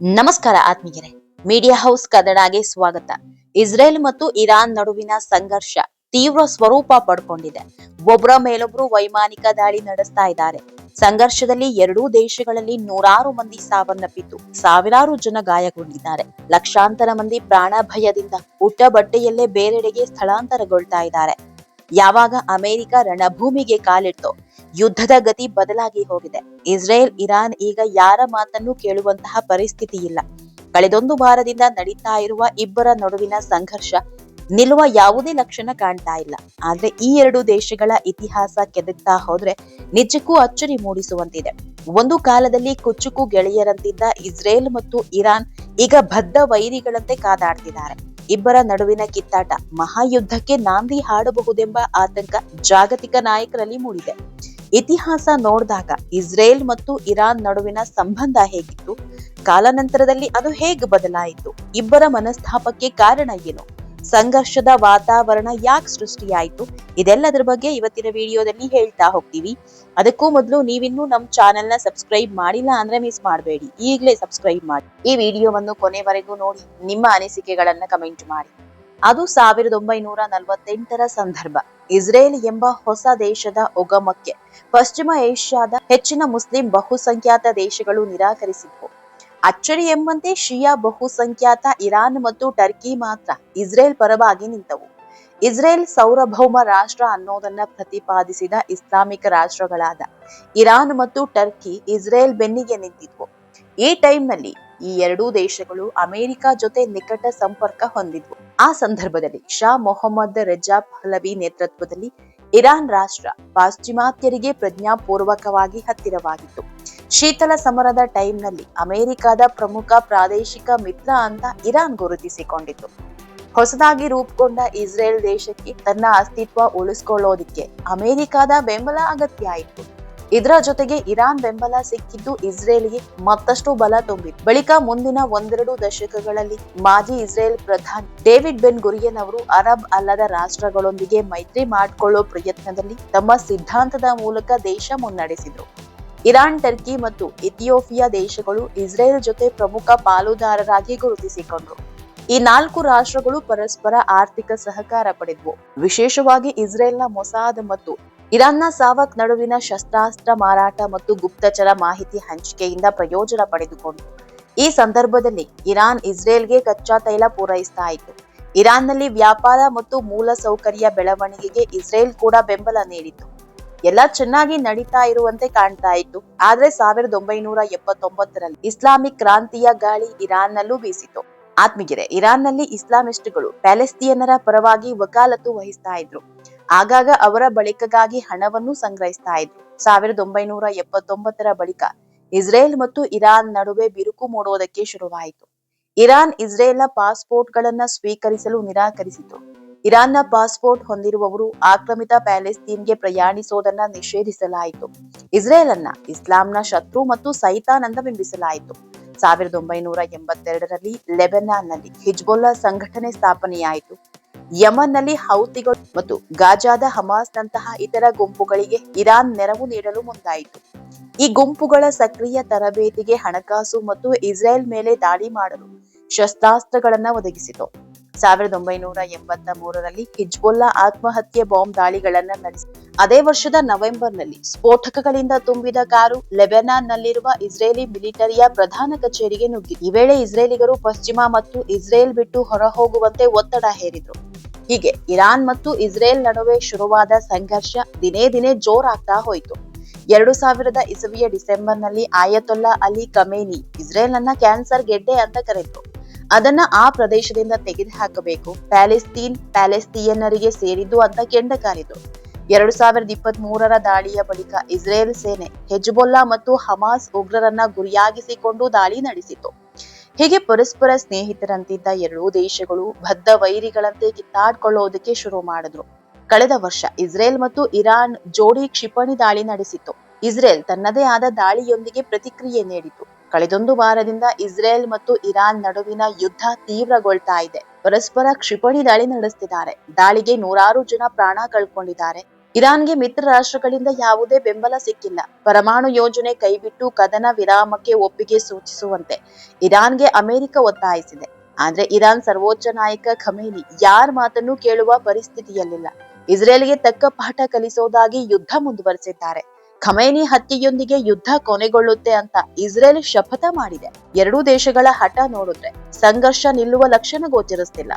ನಮಸ್ಕಾರ ಆತ್ಮೀಯರೇ. Media house ಕನ್ನಡಗೆ ಸ್ವಾಗತ. ಇಸ್ರೇಲ್ ಮತ್ತು ಇರಾನ್ ನಡುವಿನ ಸಂಘರ್ಷ ತೀವ್ರ ಸ್ವರೂಪ ಪಡ್ಕೊಂಡಿದೆ. ಒಬ್ಬರ ಮೇಲೊಬ್ರು ವೈಮಾನಿಕ ದಾಳಿ ನಡೆಸ್ತಾ ಇದ್ದಾರೆ. ಸಂಘರ್ಷದಲ್ಲಿ ಎರಡೂ ದೇಶಗಳಲ್ಲಿ ನೂರಾರು ಮಂದಿ ಸಾವನ್ನಪ್ಪಿದ್ದು ಸಾವಿರಾರು ಜನ ಗಾಯಗೊಂಡಿದ್ದಾರೆ. ಲಕ್ಷಾಂತರ ಮಂದಿ ಪ್ರಾಣ ಭಯದಿಂದ ಊಟ ಬಟ್ಟೆಯಲ್ಲೇ ಬೇರೆಡೆಗೆ ಸ್ಥಳಾಂತರಗೊಳ್ತಾ ಇದ್ದಾರೆ. ಯಾವಾಗ ಅಮೆರಿಕ ರಣಭೂಮಿಗೆ ಕಾಲಿಟ್ಟೋ ಯುದ್ಧದ ಗತಿ ಬದಲಾಗಿ ಹೋಗಿದೆ. ಇಸ್ರೇಲ್, ಇರಾನ್ ಈಗ ಯಾರ ಮಾತನ್ನು ಕೇಳುವಂತಹ ಪರಿಸ್ಥಿತಿ ಇಲ್ಲ ಕಳೆದೊಂದು ವಾರದಿಂದ ನಡೀತಾ ಇರುವ ಇಬ್ಬರ ನಡುವಿನ ಸಂಘರ್ಷ ನಿಲ್ಲುವ ಯಾವುದೇ ಲಕ್ಷಣ ಕಾಣ್ತಾ ಇಲ್ಲ. ಆದ್ರೆ ಈ ಎರಡು ದೇಶಗಳ ಇತಿಹಾಸ ಕೆದಕ್ತಾ ಹೋದ್ರೆ ನಿಜಕ್ಕೂ ಅಚ್ಚರಿ ಮೂಡಿಸುವಂತಿದೆ. ಒಂದು ಕಾಲದಲ್ಲಿ ಕುಚ್ಚುಕು ಗೆಳೆಯರಂತಿದ್ದ ಇಸ್ರೇಲ್ ಮತ್ತು ಇರಾನ್ ಈಗ ಬದ್ಧ ವೈರಿಗಳಂತೆ ಕಾದಾಡ್ತಿದ್ದಾರೆ. ಇಬ್ಬರ ನಡುವಿನ ಕಿತ್ತಾಟ, ಮಹಾಯುದ್ಧಕ್ಕೆ ನಾಂದಿ ಹಾಡಬಹುದೆಂಬ ಆತಂಕ ಜಾಗತಿಕ ನಾಯಕರಲ್ಲಿ ಮೂಡಿದೆ. ಇತಿಹಾಸ ನೋಡಿದಾಗ ಇಸ್ರೇಲ್ ಮತ್ತು ಇರಾನ್ ನಡುವಿನ ಸಂಬಂಧ ಹೇಗಿತ್ತು? ಕಾಲಾನಂತರದಲ್ಲಿ ಅದು ಹೇಗೆ ಬದಲಾಯಿತು? ಇಬ್ಬರ ಮನಸ್ತಾಪಕ್ಕೆ ಕಾರಣ ಏನು? ಸಂಘರ್ಷದ ವಾತಾವರಣ ಯಾಕೆ ಸೃಷ್ಟಿಯಾಯಿತು? ಇದೆಲ್ಲದರ ಬಗ್ಗೆ ಇವತ್ತಿನ ವಿಡಿಯೋದಲ್ಲಿ ಹೇಳ್ತಾ ಹೋಗ್ತೀವಿ. ಅದಕ್ಕೂ ಮೊದಲು ನೀವಿನ್ನೂ ನಮ್ಮ ಚಾನೆಲ್ನ ಸಬ್ಸ್ಕ್ರೈಬ್ ಮಾಡಿಲ್ಲ ಅಂದ್ರೆ ಮಿಸ್ ಮಾಡಬೇಡಿ. ಈಗಲೇ ಸಬ್ಸ್ಕ್ರೈಬ್ ಮಾಡಿ. ಈ ವಿಡಿಯೋವನ್ನು ಕೊನೆವರೆಗೂ ನೋಡಿ. ನಿಮ್ಮ ಅನಿಸಿಕೆಗಳನ್ನ ಕಮೆಂಟ್ ಮಾಡಿ. ಅದು ಸಾವಿರದ ಒಂಬೈನೂರ ನಲವತ್ತೆಂಟರ ಸಂದರ್ಭ. ಇಸ್ರೇಲ್ ಎಂಬ ಹೊಸ ದೇಶದ ಉಗಮಕ್ಕೆ ಪಶ್ಚಿಮ ಏಷ್ಯಾದ ಹೆಚ್ಚಿನ ಮುಸ್ಲಿಂ ಬಹುಸಂಖ್ಯಾತ ದೇಶಗಳು ನಿರಾಕರಿಸಿದ್ವು ಅಚ್ಚರಿ ಎಂಬಂತೆ ಶಿಯಾ ಬಹುಸಂಖ್ಯಾತ ಇರಾನ್ ಮತ್ತು ಟರ್ಕಿ ಮಾತ್ರ ಇಸ್ರೇಲ್ ಪರವಾಗಿ ನಿಂತವು. ಇಸ್ರೇಲ್ ಸೌರಭೌಮ ರಾಷ್ಟ್ರ ಅನ್ನೋದನ್ನ ಪ್ರತಿಪಾದಿಸಿದ ಇಸ್ಲಾಮಿಕ ರಾಷ್ಟ್ರಗಳಾದ ಇರಾನ್ ಮತ್ತು ಟರ್ಕಿ ಇಸ್ರೇಲ್ ಬೆನ್ನಿಗೆ ನಿಂತಿದ್ವು. ಈ ಟೈಮ್ನಲ್ಲಿ ಈ ಎರಡೂ ದೇಶಗಳು ಅಮೆರಿಕ ಜೊತೆ ನಿಕಟ ಸಂಪರ್ಕ ಹೊಂದಿದ್ವು. ಆ ಸಂದರ್ಭದಲ್ಲಿ ಶಾ ಮೊಹಮ್ಮದ್ ರೆಜಾಬ್ ಹಲವಿ ನೇತೃತ್ವದಲ್ಲಿ ಇರಾನ್ ರಾಷ್ಟ್ರ ಪಾಶ್ಚಿಮಾತ್ಯರಿಗೆ ಪ್ರಜ್ಞಾಪೂರ್ವಕವಾಗಿ ಹತ್ತಿರವಾಗಿತ್ತು. ಶೀತಲ ಸಮರದ ಟೈಮ್ನಲ್ಲಿ ಅಮೆರಿಕದ ಪ್ರಮುಖ ಪ್ರಾದೇಶಿಕ ಮಿತ್ರ ಅಂತ ಇರಾನ್ ಗುರುತಿಸಿಕೊಂಡಿತ್ತು ಹೊಸದಾಗಿ ರೂಪುಗೊಂಡ ಇಸ್ರೇಲ್ ದೇಶಕ್ಕೆ ತನ್ನ ಅಸ್ತಿತ್ವ ಉಳಿಸ್ಕೊಳ್ಳೋದಿಕ್ಕೆ ಅಮೆರಿಕದ ಬೆಂಬಲ ಅಗತ್ಯ ಆಯಿತು. ಇದರ ಜೊತೆಗೆ ಇರಾನ್ ಬೆಂಬಲ ಸಿಕ್ಕಿದ್ದು ಇಸ್ರೇಲ್ಗೆ ಮತ್ತಷ್ಟು ಬಲ ತುಂಬಿತು ಬಳಿಕ ಮುಂದಿನ ಒಂದೆರಡು ದಶಕಗಳಲ್ಲಿ ಮಾಜಿ ಇಸ್ರೇಲ್ ಪ್ರಧಾನಿ ಡೇವಿಡ್ ಬೆನ್ ಗುರಿಯನ್ ಅವರು ಅರಬ್ ಅಲ್ಲದ ರಾಷ್ಟ್ರಗಳೊಂದಿಗೆ ಮೈತ್ರಿ ಮಾಡಿಕೊಳ್ಳೋ ಪ್ರಯತ್ನದಲ್ಲಿ ತಮ್ಮ ಸಿದ್ಧಾಂತದ ಮೂಲಕ ದೇಶ ಮುನ್ನಡೆಸಿದರು. ಇರಾನ್, ಟರ್ಕಿ ಮತ್ತು ಇಥಿಯೋಪಿಯಾ ದೇಶಗಳು ಇಸ್ರೇಲ್ ಜೊತೆ ಪ್ರಮುಖ ಪಾಲುದಾರರಾಗಿ ಗುರುತಿಸಿಕೊಂಡರು. ಈ ನಾಲ್ಕು ರಾಷ್ಟ್ರಗಳು ಪರಸ್ಪರ ಆರ್ಥಿಕ ಸಹಕಾರ ಪಡೆದವು. ವಿಶೇಷವಾಗಿ ಇಸ್ರೇಲ್ನ ಮೊಸಾದ್ ಮತ್ತು ಇರಾನ್ನ ಸಾವಕ್ ನಡುವಿನ ಶಸ್ತ್ರಾಸ್ತ್ರ ಮಾರಾಟ ಮತ್ತು ಗುಪ್ತಚರ ಮಾಹಿತಿ ಹಂಚಿಕೆಯಿಂದ ಪ್ರಯೋಜನ ಪಡೆದುಕೊಂಡು ಈ ಸಂದರ್ಭದಲ್ಲಿ ಇರಾನ್ ಇಸ್ರೇಲ್ಗೆ ಕಚ್ಚಾ ತೈಲ ಪೂರೈಸ್ತಾ ಇತ್ತು. ಇರಾನ್ನಲ್ಲಿ ವ್ಯಾಪಾರ ಮತ್ತು ಮೂಲಸೌಕರ್ಯ ಬೆಳವಣಿಗೆಗೆ ಇಸ್ರೇಲ್ ಕೂಡ ಬೆಂಬಲ ನೀಡಿತು ಎಲ್ಲ ಚೆನ್ನಾಗಿ ನಡೀತಾ ಇರುವಂತೆ ಕಾಣ್ತಾ ಇತ್ತು. ಆದ್ರೆ ಸಾವಿರದ ಒಂಬೈನೂರ ಎಪ್ಪತ್ತೊಂಬತ್ತರಲ್ಲಿ ಇಸ್ಲಾಮಿಕ್ ಕ್ರಾಂತಿಯ ಗಾಳಿ ಇರಾನ್ನಲ್ಲೂ ಬೀಸಿತು. ಆತ್ಮೀಗೆರೆ ಇರಾನ್ನಲ್ಲಿ ಇಸ್ಲಾಮಿಸ್ಟ್ಗಳು ಪ್ಯಾಲೆಸ್ತೀನರ ಪರವಾಗಿ ವಕಾಲತ್ತು ವಹಿಸ್ತಾ ಇದ್ರು. ಆಗಾಗ ಅವರ ಬಳಿಕಗಾಗಿ ಹಣವನ್ನು ಸಂಗ್ರಹಿಸ್ತಾ ಇದ್ರು. ಸಾವಿರದ ಒಂಬೈನೂರ ಎಪ್ಪತ್ತೊಂಬತ್ತರ ಬಳಿಕ ಇಸ್ರೇಲ್ ಮತ್ತು ಇರಾನ್ ನಡುವೆ ಬಿರುಕು ಮೂಡುವುದಕ್ಕೆ ಶುರುವಾಯಿತು. ಇರಾನ್ ಇಸ್ರೇಲ್ನ ಪಾಸ್ಪೋರ್ಟ್ ಗಳನ್ನ ಸ್ವೀಕರಿಸಲು ನಿರಾಕರಿಸಿತು. ಇರಾನ್ನ ಪಾಸ್ಪೋರ್ಟ್ ಹೊಂದಿರುವವರು ಆಕ್ರಮಿತ ಪ್ಯಾಲೆಸ್ತೀನ್ಗೆ ಪ್ರಯಾಣಿಸೋದನ್ನ ನಿಷೇಧಿಸಲಾಯಿತು. ಇಸ್ರೇಲ್ ಅನ್ನ ಇಸ್ಲಾಂನ ಶತ್ರು ಮತ್ತು ಸೈತಾನ್ ಅಂತ ಬಿಂಬಿಸಲಾಯಿತು ಸಾವಿರದ ಒಂಬೈನೂರ ಎಂಬತ್ತೆರಡರಲ್ಲಿ ಲೆಬನಾನ್ನಲ್ಲಿ ಹಿಜ್ಬೊಲ್ಲಾ ಸಂಘಟನೆ ಸ್ಥಾಪನೆಯಾಯಿತು. ಯಮನ್ನಲ್ಲಿ ಹೌತಿಗಳು ಮತ್ತು ಗಾಜಾದ ಹಮಾಸ್ನಂತಹ ಇತರ ಗುಂಪುಗಳಿಗೆ ಇರಾನ್ ನೆರವು ನೀಡಲು ಮುಂದಾಯಿತು. ಈ ಗುಂಪುಗಳ ಸಕ್ರಿಯ ತರಬೇತಿಗೆ ಹಣಕಾಸು ಮತ್ತು ಇಸ್ರೇಲ್ ಮೇಲೆ ದಾಳಿ ಮಾಡಲು ಶಸ್ತ್ರಾಸ್ತ್ರಗಳನ್ನ ಒದಗಿಸಿತು. ಸಾವಿರದ ಒಂಬೈನೂರ ಎಂಬತ್ತ ಮೂರರಲ್ಲಿ ಹಿಜ್ಬುಲ್ಲಾ ಆತ್ಮಹತ್ಯೆ ಬಾಂಬ್ ದಾಳಿಗಳನ್ನ ನಡೆಸಿ ಅದೇ ವರ್ಷದ ನವೆಂಬರ್ನಲ್ಲಿ ಸ್ಫೋಟಕಗಳಿಂದ ತುಂಬಿದ ಕಾರು ಲೆಬೆನಾನ್ನಲ್ಲಿರುವ ಇಸ್ರೇಲಿ ಮಿಲಿಟರಿಯ ಪ್ರಧಾನ ಕಚೇರಿಗೆ ನುಗ್ಗಿ. ಈ ವೇಳೆ ಇಸ್ರೇಲಿಗರು ಪಶ್ಚಿಮ ಮತ್ತು ಇಸ್ರೇಲ್ ಬಿಟ್ಟು ಹೊರಹೋಗುವಂತೆ ಒತ್ತಡ ಹೇರಿದ್ರು. ಹೀಗೆ ಇರಾನ್ ಮತ್ತು ಇಸ್ರೇಲ್ ನಡುವೆ ಶುರುವಾದ ಸಂಘರ್ಷ ದಿನೇ ದಿನೇ ಜೋರಾಗ್ತಾ ಹೋಯಿತು. ಎರಡು ಸಾವಿರದ ಇಸವಿಯ ಡಿಸೆಂಬರ್ನಲ್ಲಿ ಆಯತೊಲ್ಲಾ ಅಲಿ ಕಮೇನಿ ಇಸ್ರೇಲ್ ಅನ್ನ ಕ್ಯಾನ್ಸರ್ ಗೆಡ್ಡೆ ಅಂತ ಕರೆದ್ರು. ಅದನ್ನ ಆ ಪ್ರದೇಶದಿಂದ ತೆಗೆದುಹಾಕಬೇಕು, ಪ್ಯಾಲೆಸ್ತೀನ್ ಪ್ಯಾಲೆಸ್ತೀಯನ್ನರಿಗೆ ಸೇರಿದ್ದು ಅಂತ ಕೆಂಡ ಕಾರಿದ್ರು ಎರಡು ಸಾವಿರದ ಇಪ್ಪತ್ತ್ ಮೂರರ ದಾಳಿಯ ಬಳಿಕ ಇಸ್ರೇಲ್ ಸೇನೆ ಹೆಜ್ಬೊಲ್ಲಾ ಮತ್ತು ಹಮಾಸ್ ಉಗ್ರರನ್ನ ಗುರಿಯಾಗಿಸಿಕೊಂಡು ದಾಳಿ ನಡೆಸಿತು ಹೀಗೆ ಪರಸ್ಪರ ಸ್ನೇಹಿತರಂತಿದ್ದ ಎರಡೂ ದೇಶಗಳು ಬದ್ಧ ವೈರಿಗಳಂತೆ ಕಿತ್ತಾಡ್ಕೊಳ್ಳೋದಕ್ಕೆ ಶುರು ಮಾಡಿದ್ರು. ಕಳೆದ ವರ್ಷ ಇಸ್ರೇಲ್ ಮತ್ತು ಇರಾನ್ ಜೋಡಿ ಕ್ಷಿಪಣಿ ದಾಳಿ ನಡೆಸಿತು ಇಸ್ರೇಲ್ ತನ್ನದೇ ಆದ ದಾಳಿಯೊಂದಿಗೆ ಪ್ರತಿಕ್ರಿಯೆ ನೀಡಿತು ಕಳೆದೊಂದು ವಾರದಿಂದ ಇಸ್ರೇಲ್ ಮತ್ತು ಇರಾನ್ ನಡುವಿನ ಯುದ್ಧ ತೀವ್ರಗೊಳ್ತಾ ಇದೆ. ಪರಸ್ಪರ ಕ್ಷಿಪಣಿ ದಾಳಿ ನಡೆಸ್ತಿದ್ದಾರೆ. ದಾಳಿಗೆ ನೂರಾರು ಜನ ಪ್ರಾಣ ಕಳ್ಕೊಂಡಿದ್ದಾರೆ. ಇರಾನ್ಗೆ ಮಿತ್ರ ರಾಷ್ಟ್ರಗಳಿಂದ ಯಾವುದೇ ಬೆಂಬಲ ಸಿಕ್ಕಿಲ್ಲ. ಪರಮಾಣು ಯೋಜನೆ ಕೈಬಿಟ್ಟು ಕದನ ವಿರಾಮಕ್ಕೆ ಒಪ್ಪಿಗೆ ಸೂಚಿಸುವಂತೆ ಇರಾನ್ಗೆ ಅಮೆರಿಕ ಒತ್ತಾಯಿಸಿದೆ. ಆದ್ರೆ ಇರಾನ್ ಸರ್ವೋಚ್ಚ ನಾಯಕ ಖಮೇನಿ ಯಾರ ಮಾತನ್ನು ಕೇಳುವ ಪರಿಸ್ಥಿತಿಯಲ್ಲಿಲ್ಲ. ಇಸ್ರೇಲ್ಗೆ ತಕ್ಕ ಪಾಠ ಕಲಿಸೋದಾಗಿ ಯುದ್ಧ ಮುಂದುವರೆಸಿದ್ದಾರೆ. ಖಮೇನಿ ಹತ್ಯೆಯೊಂದಿಗೆ ಯುದ್ಧ ಕೊನೆಗೊಳ್ಳುತ್ತೆ ಅಂತ ಇಸ್ರೇಲ್ ಶಪಥ ಮಾಡಿದೆ. ಎರಡೂ ದೇಶಗಳ ಹಠ ನೋಡಿದ್ರೆ ಸಂಘರ್ಷ ನಿಲ್ಲುವ ಲಕ್ಷಣ ಗೋಚರಿಸ್ತಿಲ್ಲ.